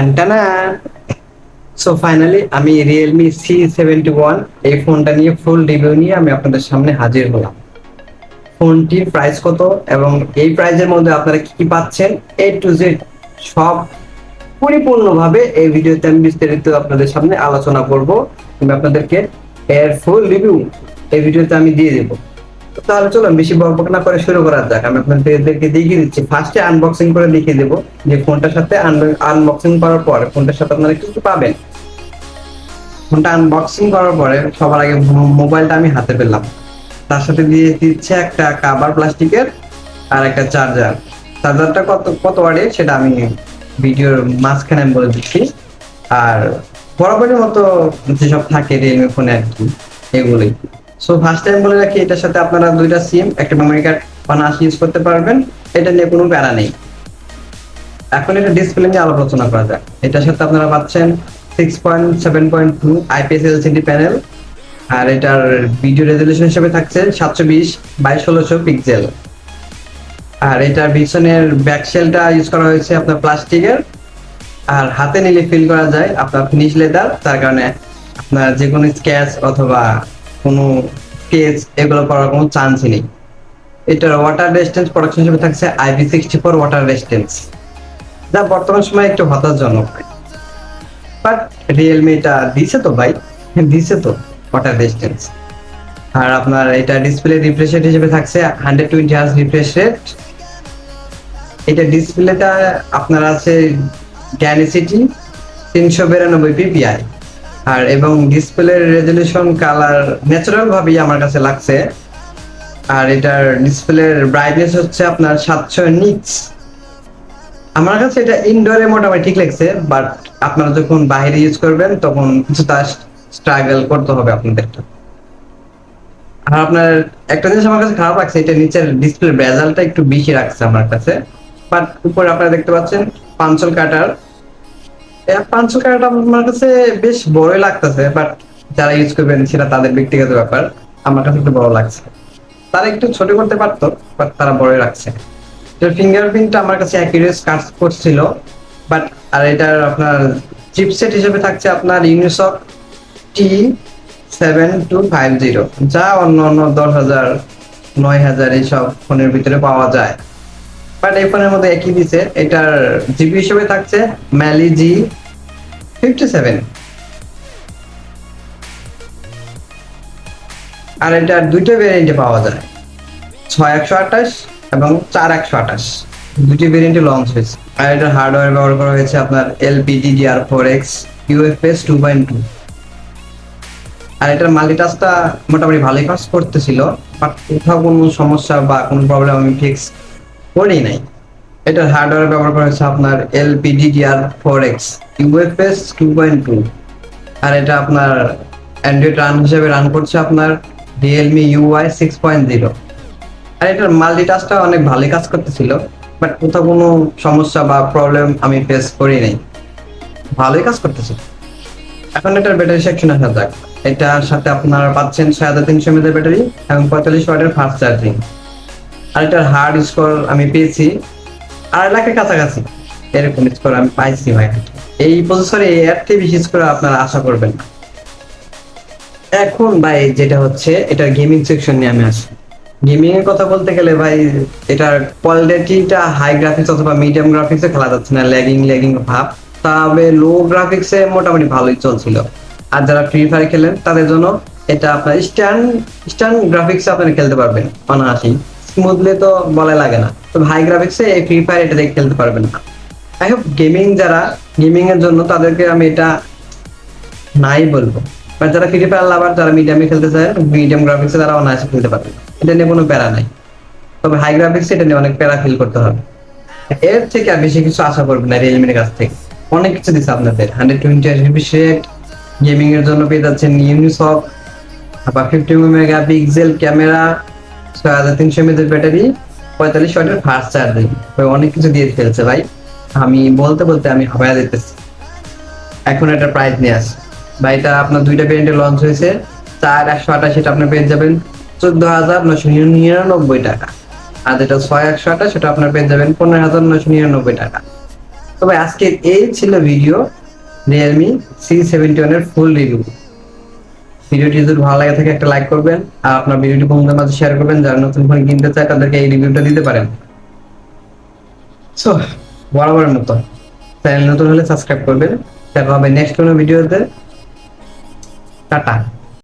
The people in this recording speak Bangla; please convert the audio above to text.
টান টানা সো ফাইনালি আমি রিয়েলমি সি সেভেন্টি ওয়ান এই ফোনটা নিয়ে ফুল রিভিউ নিয়ে আমি আপনাদের সামনে হাজির হলাম। ফোনটির প্রাইস কত এবং এই প্রাইজের মধ্যে আপনারা কি কি পাচ্ছেন? এ টু জেড সব পরিপূর্ণভাবে এই ভিডিওতে আমি বিস্তারিত আপনাদের সামনে আলোচনা করব। আমি আপনাদেরকে এর ফুল রিভিউ এই ভিডিওতে আমি দিয়ে দেবো। তাহলে চলুন, বেশি বকবক না করে শুরু করা যাক। আমি দেখিয়ে দিচ্ছি। ফার্স্টে আনবক্সিং করে দেখিয়ে দেবো যে ফোনটার সাথে আনবক্সিং করার পর ফোনটার সাথে আপনারা কি কি পাবেন। ফোনটা আনবক্সিং করার পরে সবার আগে মোবাইলটা আমি হাতে পেলাম। তার সাথে দিয়ে দিচ্ছে একটা কাভার প্লাস্টিকের আর একটা চার্জার চার্জারটা কত কত ওয়াটের সেটা আমি ভিডিওর মাঝখানে আমি বলে দিচ্ছি। আর বরাবরের মতো যেসব থাকে রিয়েলমি ফোনে আর কি, এগুলোই। সো ফার্স্ট টাইম বলে রাখি, এটার সাথে আপনারা দুইটা সিম একটা মেমোরি কার্ড পানাস ইউজ করতে পারবেন। এটা নিয়ে কোনো প্যারা নেই। এখন এটা ডিসপ্লে নিয়ে আলোচনা করা যাক। এটার সাথে আপনারা পাচ্ছেন six point seven point two IPS LCD panel আর এটার ভিডিও রেজলিউশন হিসেবে থাকছে সাতশো বিশ বাই ষোলোশো পিক্সেল আর এটার পিছনের ব্যাকশেলটা ইউজ করা হয়েছে আপনার প্লাস্টিকের আর হাতে নিলে ফিল করা যায় আপনার ফিনিশ লেদার তার কারণে আপনার যে কোনো স্ক্যাচ অথবা কোনো স্কেচ এগুলো করার কোনো চান্সই নেই। এটার ওয়াটার রেজিস্ট্যান্স প্রোডাকশন হিসেবে থাকছে IP sixty four water resistance যা বর্তমান সময়ে একটু হতাশজনক। বাট রিয়েলমি এটা দিছে তো ভাই দিছে তো ওয়াটার রেজিস্ট্যান্স আর আপনার এটা ডিসপ্লে রিফ্রেশ রেট হিসেবে থাকছে hundred twenty hertz refresh rate এটা ডিসপ্লেটা আপনার আছে গ্যানিসিটি তিনশো বিরানব্বই পিপিআই আর এবং ডিসপ্লের রেজলিউশন কালার ন্যাচারাল ভাবেই আমার কাছে লাগছে। আর এটার ডিসপ্লের ব্রাইটনেস হচ্ছে আপনার সাতশো নিক্স আমার কাছে এটা ইনডোরে মোটামুটি ঠিক লাগছে বাট আপনারা যখন বাইরে ইউজ করবেন, তখন কিছুটা স্ট্রাগল করতে হবে আপনাদেরকে। আর আপনার একটা জিনিস আমার কাছে খারাপ লাগছে, এটা নিচের ডিসপ্লে বেজালটা একটু বেশি রাখছে আমার কাছে। বাট উপরে আপনারা দেখতে পাচ্ছেন, পাঞ্চল কাটার পাঞ্চল কাটার আমার কাছে বেশ বড়ই লাগতেছে বাট যারা ইউজ করবেন সেটা তাদের ব্যক্তিগত ব্যাপার। আমার কাছে একটু বড় লাগছে। তারা একটু ছোট করতে পারতো বাট তারা বড়ই রাখছে। এটার ফিঙ্গারপ্রিন্টটা আমার কাছে অ্যাকিউরেট কাজ করছিল বাট আর এটার আপনার চিপসেট হিসেবে থাকছে আপনার Unisoc T seven two five zero যা অন্য অন্য দশ হাজার, নয় হাজার এইসব ফোনের ভিতরে পাওয়া যায়। বাট এই ফোনের মধ্যে একই দিছে। এটার জিবি হিসেবে থাকছে ম্যালি জি ফিফটি সেভেন আর এটার দুইটা পাওয়া যায়। ছয় একশো আঠাশ এবং চার একশো আঠাশ। দুটি ভেরিয়েন্টে লঞ্চ হয়েছে। আর এটার হার্ডওয়্যার ব্যবহার করা হয়েছে আপনার LPD DR four X UFS two point two আর এটার মাল্টিটাস্কটা মোটামুটি ভালোই কাজ করতেছিল। বাট কোথাও কোনো সমস্যা বা কোনো প্রবলেম আমি ফিক্স করি নাই। এটার হার্ডওয়্যার ব্যবহার করা হয়েছে আপনার LPD DR four X UFS two point two আর এটা আপনার অ্যান্ড্রয়েড রান হিসেবে রান করছে আপনার Realme UI six point zero আর এটার মাল্টিটাস্কটা অনেক ভালোই কাজ করতেছিল বাট কোথাও কোনো সমস্যা বা প্রবলেম আমি ফেস করি নাই। ভালোই কাজ করতেছিল। এখন এটার ব্যাটারি সেকশন আসা যাক। এটার সাথে আপনারা পাচ্ছেন ছয় হাজার তিনশো এমএর ব্যাটারি এবং পঁয়তাল্লিশ ওয়াটের ফাস্ট চার্জিং আর হার্ড স্কোর আমি পেয়েছি। আড়াই লাখের কাছাকাছি। এরকম স্কোর আমি পাইছি ভাই। এই প্রসেসরে এর বেশি স্কোর আপনারা আশা করবেন না। এখন ভাই যেটা হচ্ছে, এটার গেমিং সেকশন নিয়ে আমি আসি। গেমিং এর কথা বলতে গেলে ভাই, এটার কোয়ালিটিটা হাই গ্রাফিক্স অথবা মিডিয়াম গ্রাফিক্সে খেলা যাচ্ছে না। ল্যাগিং ল্যাগিং ভাব। তবে লো গ্রাফিক্সে মোটামুটি ভালোই চলছিল। আর যারা ফ্রি ফায়ার খেলেন, তাদের জন্য এটা আপনার স্ট্যান্ড স্ট্যান্ড গ্রাফিক্সে আপনারা খেলতে পারবেন। অনায়াসি স্মুথলি তো বলা লাগে না। তবে হাই গ্রাফিক্সে এই ফ্রি ফায়ার এটা দেখে খেলতে পারবেন না। আই হোপ গেমিং যারা গেমিং এর জন্য তাদেরকে আমি এটা নাই বলব। বা যারা ফ্রি ফায়ার লাভার যারা মিডিয়ামে খেলতে চায় মিডিয়াম গ্রাফিক্সে তারা অনায়াসে খেলতে পারবে। এটা নিয়ে কোনো প্যারা নাই। তবে হাই গ্রাফিক্সে এটা নিয়ে অনেক প্যারা ফিল করতে হবে। এর থেকে আর বেশি কিছু আশা করবেন না রিয়েলমির কাছ থেকে। অনেক কিছু দিচ্ছে আপনাদের। Hundred twenty refresh rate gaming এর জন্য পেয়ে যাচ্ছেন ইউনিসক আবার ফিফটি মেগা পিক্সেল ক্যামেরা ছয় হাজার তিনশো এমএর ব্যাটারি, পঁয়তাল্লিশ ওয়াটের ফাস্ট চার্জিং অনেক কিছু দিয়ে ফেলছে ভাই। আমি বলতে বলতে আমি হাবায়া দিতেছি। এখন এটা প্রাইস নিয়ে আসি। বা এটা আপনার দুইটা ভেরিয়েন্টে লঞ্চ হয়েছে। চার একশো আঠাশ এটা আপনি পেয়ে যাবেন। চোদ্দ হাজার নশো নিরানব্বই টাকা। আর যেটা ছয় একশো আঠাশ সেটা আপনার পেয়ে যাবেন পনেরো হাজার নশো নিরানব্বই টাকা। তবে আজকে এই ছিল ভিডিও রিয়েলমি সি সেভেন্টি ওয়ানের ফুল রিভিউ ভিডিওটি যদি ভালো লাগে থাকে একটা লাইক করবেন, আর আপনার ভিডিওটি বন্ধুদের মাঝে শেয়ার করবেন, যারা নতুন ফোন কিনতে চায় তাদেরকে এই রিভিউটা দিতে পারেন। সো বরাবরের মতো। চ্যানেল নতুন হলে সাবস্ক্রাইব করবেন। দেখা হবে নেক্সট কোনো ভিডিওতে টাটা।